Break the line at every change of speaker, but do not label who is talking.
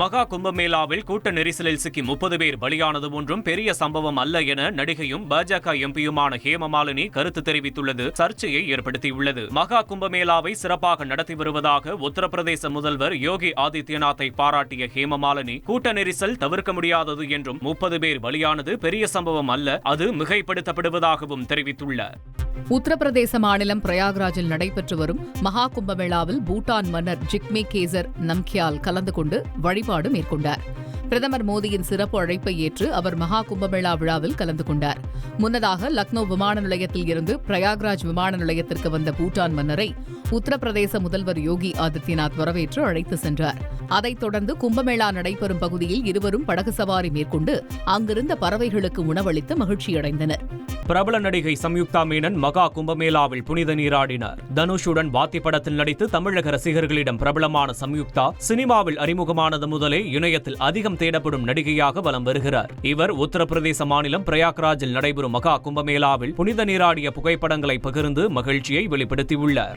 மகா கும்பமேளாவில் கூட்ட நெரிசலில் சிக்கி முப்பது பேர் பலியானது ஒன்றும் பெரிய சம்பவம் அல்ல என நடிகையும் பாஜக எம்பியுமான ஹேமமாலினி கருத்து தெரிவித்துள்ளது. சர்ச்சையை ஏற்படுத்தியுள்ளது. மகா கும்பமேளாவை சிறப்பாக நடத்தி வருவதாக உத்தரப்பிரதேச முதல்வர் யோகி ஆதித்யநாத்தை பாராட்டிய ஹேமமாலினி கூட்ட நெரிசல் தவிர்க்க முடியாதது என்றும் முப்பது பேர் பலியானது பெரிய சம்பவம் அல்ல அது மிகைப்படுத்தப்படுவதாகவும் தெரிவித்துள்ளார்.
உத்தரப்பிரதேச மாநிலம் பிரயாக்ராஜில் நடைபெற்று வரும் மகா கும்பமேளாவில் பூட்டான் மன்னர் ஜிக்மே கேசர் நம்கியால் கலந்து கொண்டு வழி வழிபாடு மேற்கொண்டார். பிரதமர் மோடியின் சிறப்பு அழைப்பை ஏற்று அவர் மகா கும்பமேளா விழாவில் கலந்து கொண்டார். முன்னதாக லக்னோ விமான நிலையத்தில் இருந்து பிரயாக்ராஜ் விமான நிலையத்திற்கு வந்த பூட்டான் மன்னரை உத்தரப்பிரதேச முதல்வர் யோகி ஆதித்யநாத் வரவேற்று அழைத்து சென்றார். அதைத் தொடர்ந்து கும்பமேளா நடைபெறும் பகுதியில் இருவரும் படகு சவாரி மேற்கொண்டு அங்கிருந்த பறவைகளுக்கு உணவளித்து மகிழ்ச்சியடைந்தனர்.
பிரபல நடிகை சம்யுக்தா மேனன் மகா கும்பமேளாவில் புனித நீராடினார். தனுஷுடன் வாத்தி படத்தில் நடித்து தமிழக ரசிகர்களிடம் பிரபலமான சம்யுக்தா சினிமாவில் அறிமுகமானது முதலே இணையத்தில் அதிகம் தேடப்படும் நடிகையாக வலம் வருகிறார். இவர் உத்தரப்பிரதேச மாநிலம் பிரயாக்ராஜில் நடைபெறும் மகா கும்பமேளாவில் புனித நீராடிய புகைப்படங்களை பகிர்ந்து மகிழ்ச்சியை வெளிப்படுத்தியுள்ளார்.